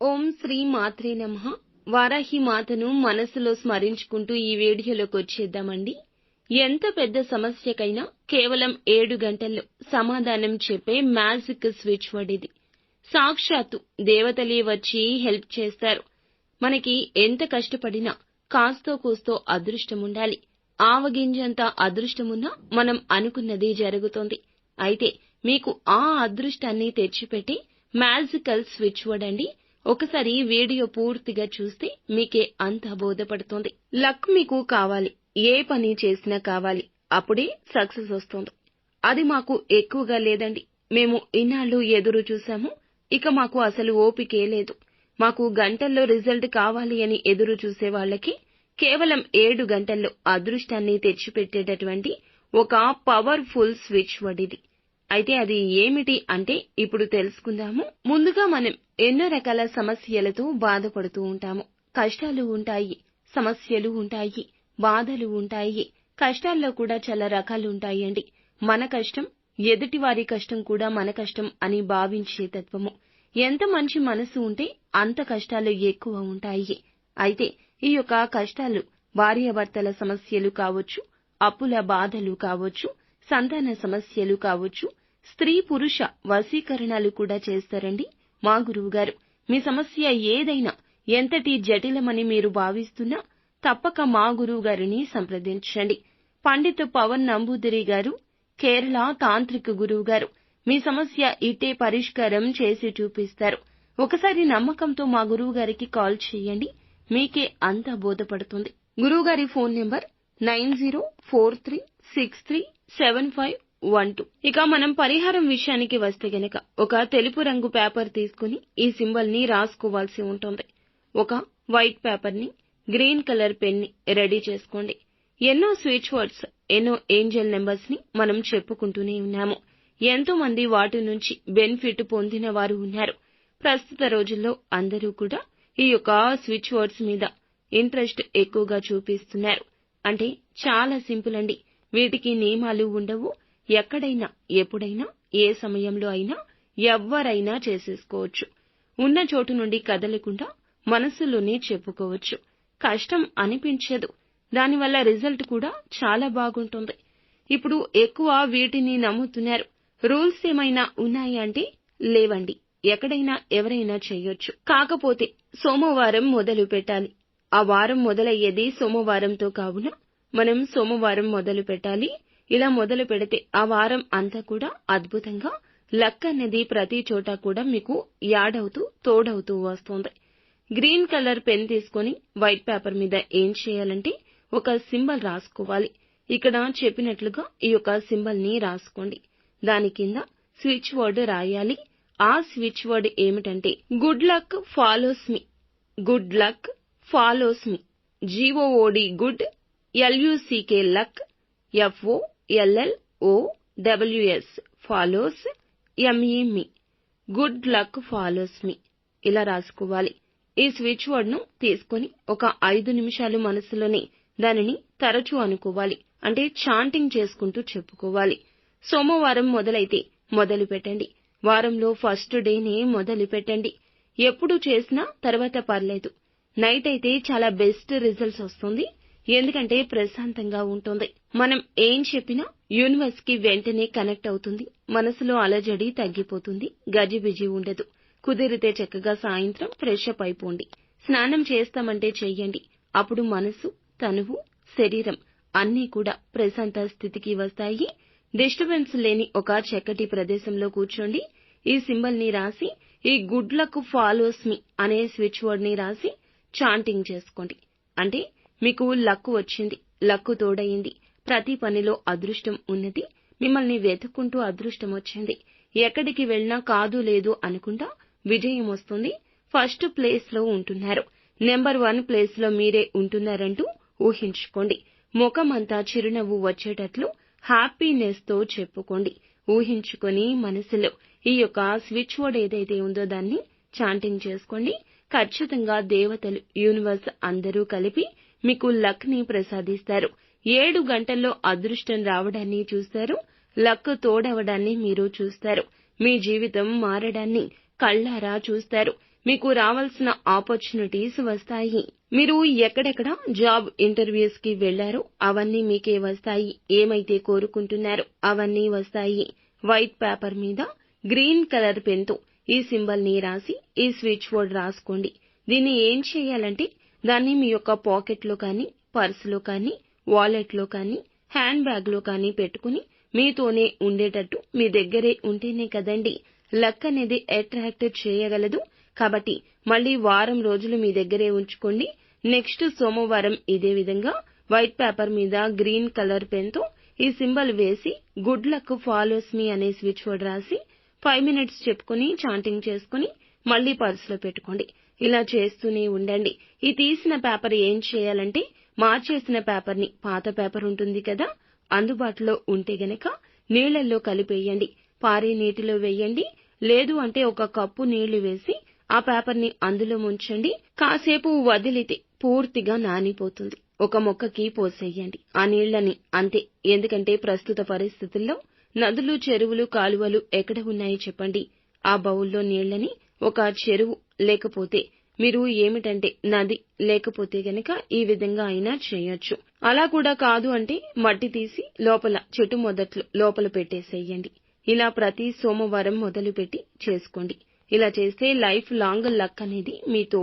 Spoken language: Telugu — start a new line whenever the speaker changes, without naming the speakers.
ఓం శ్రీ మాత్రే నమ. వారాహి మాతను మనసులో స్మరించుకుంటూ ఈ వీడియోలోకి వచ్చేద్దామండి. ఎంత పెద్ద సమస్యకైనా కేవలం ఏడు గంటల్లో సమాధానం చెప్పే మ్యాజిక్ స్విచ్ వర్డ్ ఇది సాక్షాత్తు దేవతలే వచ్చి హెల్ప్ చేస్తారు. మనకి ఎంత కష్టపడినా కాస్తో కూస్తో అదృష్టం ఉండాలి ఆవగింజంత అదృష్టమున్నా మనం అనుకున్నది జరుగుతోంది. అయితే మీకు ఆ అదృష్టాన్ని తెచ్చిపెట్టి మ్యాజికల్ స్విచ్ వర్డ్ అండి ఒకసారి వీడియో పూర్తిగా చూస్తే మీకే అంత బోధపడుతుంది. లక్ మీకు కావాలి. ఏ పని చేసినా కావాలి. అప్పుడే సక్సెస్ వస్తుంది. అది మాకు ఎక్కువగా లేదండి. మేము ఇన్నాళ్ళు ఎదురు చూశాము. ఇక మాకు అసలు ఓపికే లేదు. మాకు గంటల్లో రిజల్ట్ కావాలి అని ఎదురు చూసే వాళ్ళకి కేవలం ఏడు గంటల్లో అదృష్టాన్ని తెచ్చిపెట్టేటటువంటి ఒక పవర్ఫుల్ స్విచ్ వడిది అయితే అది ఏమిటి అంటే ఇప్పుడు తెలుసుకుందాము. ముందుగా మనం ఎన్నో రకాల సమస్యలతో బాధపడుతూ ఉంటాము. కష్టాలు ఉంటాయి సమస్యలు ఉంటాయి బాధలు ఉంటాయి. కష్టాల్లో కూడా చాలా రకాలు ఉంటాయండి. మన కష్టం ఎదుటి వారి కష్టం కూడా మన కష్టం అని భావించే తత్వము. ఎంత మంచి మనసు ఉంటే అంత కష్టాలు ఎక్కువ ఉంటాయి. అయితే ఈ యొక్క కష్టాలు భార్యాభర్తల సమస్యలు కావచ్చు అప్పుల బాధలు కావచ్చు సంతాన సమస్యలు కావచ్చు స్త్రీ పురుష వశీకరణాలు కూడా చేస్తారండి మా గురువుగారు. మీ సమస్య ఏదైనా ఎంతటి జటిలమని మీరు భావిస్తున్నా తప్పక మా గురువు గారిని సంప్రదించండి. పండిత్ పవన్ నంబూదిరి గారు కేరళ తాంత్రిక గురువు గారు మీ సమస్య ఇట్టే పరిష్కారం చేసి చూపిస్తారు. ఒకసారి నమ్మకంతో మా గురువు గారికి కాల్ చేయండి. మీకే అంతా బోధపడుతుంది. గురువుగారి phone number nine zero four three six three seven five one two. ఇక మనం పరిహారం విషయానికి వస్తే గనక ఒక తెలుపు రంగు పేపర్ తీసుకుని ఈ సింబల్ని రాసుకోవాల్సి ఉంటుంది. ఒక వైట్ పేపర్ని గ్రీన్ కలర్ పెన్ని రెడీ చేసుకోండి. ఎన్నో స్విచ్ వర్డ్స్ ఎన్నో ఏంజల్ నెంబర్స్ని మనం చెప్పుకుంటూనే ఉన్నాము. ఎంతో మంది వాటి నుంచి బెనిఫిట్ పొందిన వారు ఉన్నారు. ప్రస్తుత రోజుల్లో అందరూ కూడా ఈ యొక్క స్విచ్ వర్డ్స్ మీద ఇంట్రెస్ట్ ఎక్కువగా చూపిస్తున్నారు. అంటే చాలా సింపుల్ అండి. వీటికి నియమాలు ఉండవు. ఎక్కడైనా ఎప్పుడైనా ఏ సమయంలో అయినా ఎవ్వరైనా చేసేసుకోవచ్చు. ఉన్న చోటు నుండి కదలకుండా మనసులోనే చెప్పుకోవచ్చు. కష్టం అనిపించదు. దానివల్ల రిజల్ట్ కూడా చాలా బాగుంటుంది. ఇప్పుడు ఎక్కువ వీటిని నమ్ముతున్నారు. రూల్స్ ఏమైనా ఉన్నాయా అంటే లేవండి. ఎక్కడైనా ఎవరైనా చేయొచ్చు. కాకపోతే సోమవారం మొదలు పెట్టాలి ఆ వారం మొదలయ్యేది సోమవారంతో కావున మనం సోమవారం మొదలు పెట్టాలి. ఇలా మొదలు పెడితే ఆ వారం అంతా కూడా అద్భుతంగా లక్ అనేది ప్రతి చోట కూడా మీకు యాడ్ అవుతూ తోడవుతూ వస్తుంది. గ్రీన్ కలర్ పెన్ తీసుకొని వైట్ పేపర్ మీద ఏం చేయాలంటే ఒక సింబల్ రాసుకోవాలి. ఇక్కడ చెప్పినట్లుగా ఈ యొక్క సింబల్ని రాసుకోండి. దాని కింద స్విచ్ వర్డ్ రాయాలి. ఆ స్విచ్ వర్డ్ ఏమిటంటే good luck follows me. Good luck follows me. G O O D good L U C K luck F O L L O W S follows M E me good luck follows me ఇలా రాసుకోవాలి. ఈ స్విచ్ వర్డ్ను తీసుకొని ఒక ఐదు నిమిషాలు మనసులోనే దానిని తరచూ అనుకోవాలి. అంటే చాంటింగ్ చేసుకుంటూ చెప్పుకోవాలి. సోమవారం మొదలైతే మొదలు పెట్టండి. వారంలో ఫస్ట్ డేనే మొదలు పెట్టండి. ఎప్పుడు చేసినా తర్వాత పర్లేదు. నైట్ అయితే చాలా బెస్ట్ రిజల్ట్స్ వస్తుంది. ఎందుకంటే ప్రశాంతంగా ఉంటుంది. మనం ఏం చెప్పినా యూనివర్స్కి వెంటనే కనెక్ట్ అవుతుంది. మనసులో అలజడి తగ్గిపోతుంది. గజిబిజి ఉండదు. కుదిరితే చక్కగా సాయంత్రం ఫ్రెష్ అప్ అయిపోండి. స్నానం చేస్తామంటే చెయ్యండి. అప్పుడు మనసు తనువు శరీరం అన్నీ కూడా ప్రశాంత స్థితికి వస్తాయి. డిస్టర్బెన్స్ లేని ఒక చక్కటి ప్రదేశంలో కూర్చోండి. ఈ సింబల్ని రాసి ఈ గుడ్ లక్ ఫాలోస్ మీ అనే స్విచ్ వర్డ్ని రాసి చాంటింగ్ చేసుకోండి. అంటే మీకు లక్కు వచ్చింది లక్కు తోడయింది. ప్రతి పనిలో అదృష్టం ఉన్నది. మిమ్మల్ని వెతుక్కుంటూ అదృష్టం వచ్చింది. ఎక్కడికి వెళ్ళినా కాదు లేదు అనుకుంటా విజయం వస్తుంది. ఫస్ట్ ప్లేస్లో ఉంటున్నారు. నెంబర్ వన్ ప్లేస్లో మీరే ఉంటున్నారంటూ ఊహించుకోండి. ముఖమంతా చిరునవ్వు వచ్చేటట్లు హ్యాపీనెస్తో చెప్పుకోండి. ఊహించుకొని మనసులో ఈ యొక్క స్విచ్ బోర్డ్ ఏదైతే ఉందో దాన్ని చాంటింగ్ చేసుకోండి. ఖచ్చితంగా దేవతలు యూనివర్స్ అందరూ కలిపి మీకు లక్ని ప్రసాదిస్తారు. ఏడు గంటల్లో అదృష్టం రావడాన్ని చూస్తారు. లక్ తోడవడాన్ని మీరు చూస్తారు. మీ జీవితం మారడాన్ని కళ్ళారా చూస్తారు. మీకు రావాల్సిన ఆపర్చునిటీస్ వస్తాయి. మీరు ఎక్కడెక్కడ జాబ్ ఇంటర్వ్యూస్కి వెళ్ళారో అవన్నీ మీకే వస్తాయి. ఏమైతే కోరుకుంటున్నారో అవన్నీ వస్తాయి. వైట్ పేపర్ మీద గ్రీన్ కలర్ పెన్తో ఈ సింబల్ని రాసి ఈ స్విచ్ బోర్డ్ రాసుకోండి. దీన్ని ఏం చేయాలంటే దాన్ని మీ యొక్క పాకెట్లో కానీ పర్సులో కానీ వాలెట్లో కానీ హ్యాండ్ బ్యాగ్లో కానీ పెట్టుకుని మీతోనే ఉండేటట్టు మీ దగ్గరే ఉంటేనే కదండి లక్ అనేది అట్రాక్ట్ చేయగలదు. కాబట్టి మళ్ళీ వారం రోజులు మీ దగ్గరే ఉంచుకోండి. నెక్స్ట్ సోమవారం ఇదే విధంగా వైట్ పేపర్ మీద గ్రీన్ కలర్ పెన్తో ఈ సింబల్ వేసి గుడ్ లక్ ఫాలోస్ మీ అనే స్విచ్ వర్డ్ రాసి ఫైవ్ మినిట్స్ చెప్పుకుని చాంటింగ్ చేసుకుని మళ్ళీ పర్సులో పెట్టుకోండి. ఇలా చేస్తూనే ఉండండి. ఈ తీసిన పేపర్ ఏం చేయాలంటే మార్చేసిన పేపర్ని పాత పేపర్ ఉంటుంది కదా అందుబాటులో ఉంటే గనక నీళ్ళలో కలిపేయండి. పారే నీటిలో వేయండి. లేదు అంటే ఒక కప్పు నీళ్ళు వేసి ఆ పేపర్ని అందులో ముంచండి. కాసేపు వదిలితే పూర్తిగా నానిపోతుంది. ఒక మొక్కకి పోసేయండి. ఆ నీళ్ళని అంతే. ఎందుకంటే ప్రస్తుత పరిస్థితుల్లో నదులు చెరువులు కాలువలు ఎక్కడ ఉన్నాయి చెప్పండి. ఆ బౌల్లో నీళ్ళని ఒక చెరువు లేకపోతే మీరు ఏమిటంటే నది లేకపోతే గనక ఈ విధంగా అయినా చేయొచ్చు. అలా కూడా కాదు అంటే మట్టి తీసి లోపల చెట్టు మొదట్లో లోపల పెట్టేసేయండి. ఇలా ప్రతి సోమవారం మొదలుపెట్టి చేసుకోండి. ఇలా చేస్తే లైఫ్ లాంగ్ లక్ అనేది మీతో